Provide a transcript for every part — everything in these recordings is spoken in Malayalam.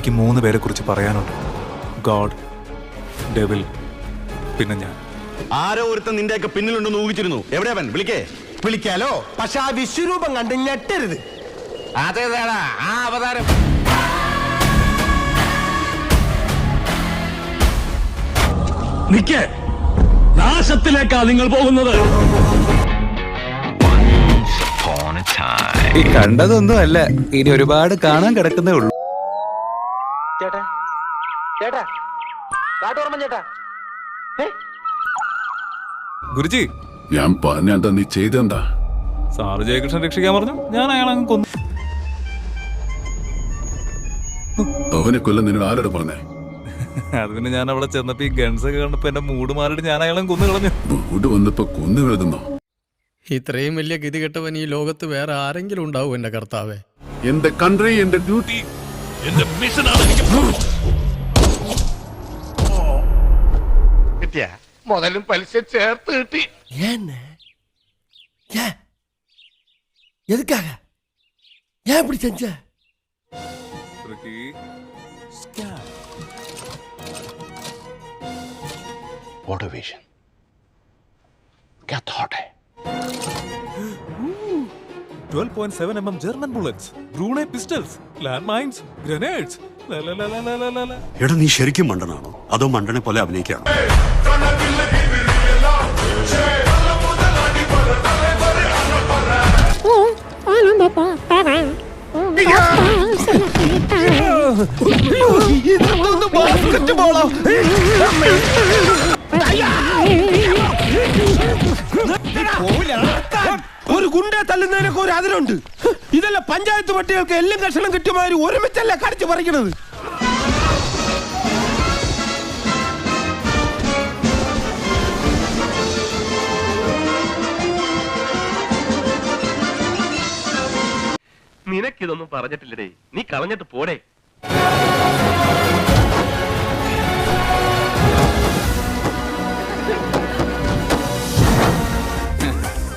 എനിക്ക് മൂന്ന് പേരെ കുറിച്ച് പറയാനുണ്ട്. ഗോഡ് ഡെവിൽ പിന്നെ ഞാൻ. ആരോ ഒരുത്തൻ നിന്റെയൊക്കെ പിന്നിലുണ്ടെന്ന് ഊഹിച്ചിരുന്നു. എവിടെ അവൻ? വിളിക്കേ. വിളിക്കാലോ? പക്ഷെ ആ വിശ്വരൂപം കണ്ട് ഞെട്ടരുത്. അതേതാടാ? ആ അവതാരം. നിക്കേ. നാശത്തിലേക്കാ നിങ്ങൾ പോകുന്നത്. കണ്ടതൊന്നും അല്ല ഇനി ഒരുപാട് കാണാൻ കിടക്കുന്നേ ഉള്ളൂ. ചേട്ടാ. ചേട്ടാ. കാട്ടോർമ്മ ചേട്ടാ. ഗുരുജി. ഞാൻ പറഞ്ഞാ നീ ചെയ്തെന്താ സാറ് ജയകൃഷ്ണൻ രക്ഷിക്കാൻ പറഞ്ഞു. ഞാൻ അയാളെ അങ്ങ് കൊന്നു. അവനെ കൊല്ലം നിന്നോട് ആരോട് പറഞ്ഞേ? അത് പിന്നെ ഞാൻ അവിടെ ചെന്നപ്പോ ഈ ഗൺസ് ഒക്കെ കണ്ടപ്പോ എന്റെ മൂട് മാറിയിട്ട് ഞാൻ അയാളെ കൊന്നു കളഞ്ഞു. മൂട് വന്നപ്പോ കൊന്നു എഴുതുന്നോ ഇത്രയും വലിയ ഗതികെട്ടവൻ ഈ ലോകത്ത് വേറെ ആരെങ്കിലും ഉണ്ടാവും എന്റെ കർത്താവേ. എന്റെ കൺട്രി എന്റെ ഡ്യൂട്ടി எந்த மிஷனால കിട്ടിയ മുതലും പലിശ ചേർത്ത് കിട്ടി ஏன்னு ஏன் எதுக்காக ஏன் இப்படி செஞ்ச Ricky. What a vision. Get thought hai. 12.7 mm German bullets, Brunei pistols, landmines, grenades. ല, ല, ല, ല, ല, ല, ല, ല. എടാ നീ ശരിക്കും മണ്ടനാണോ അതോ മണ്ടനെ പോലെ അഭിനയിക്കാണോ ഒരു ഗുണ്ടെ തല്ലുന്നതിനൊക്കെ ഒരു അതിലുണ്ട് ഇതല്ല പഞ്ചായത്ത് പട്ടികൾക്ക് എല്ലാം കഷണം കിട്ടുമായി ഒരുമിച്ചല്ല കടിച്ചു പറിക്കണത്. നിനക്കിതൊന്നും പറഞ്ഞിട്ടില്ലടേ. നീ കളഞ്ഞിട്ട് പോടേ.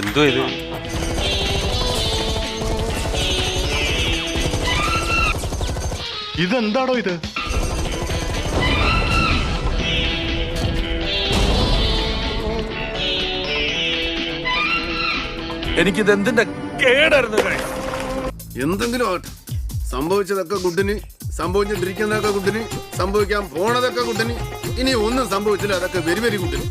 എന്തോ ഇത്? ഇതെന്താടോ ഇത്? എനിക്കിത് എന്തിന്റെ കേടായിരുന്നു എന്തെങ്കിലും ആവട്ടെ. സംഭവിച്ചതൊക്കെ കുട്ടിന് സംഭവിച്ചിട്ടിരിക്കുന്നതൊക്കെ കുട്ടിന് സംഭവിക്കാൻ പോണതൊക്കെ കുട്ടിന് ഇനി ഒന്നും സംഭവിച്ചില്ല. അതൊക്കെ വെരി വെരി കുട്ടിന്.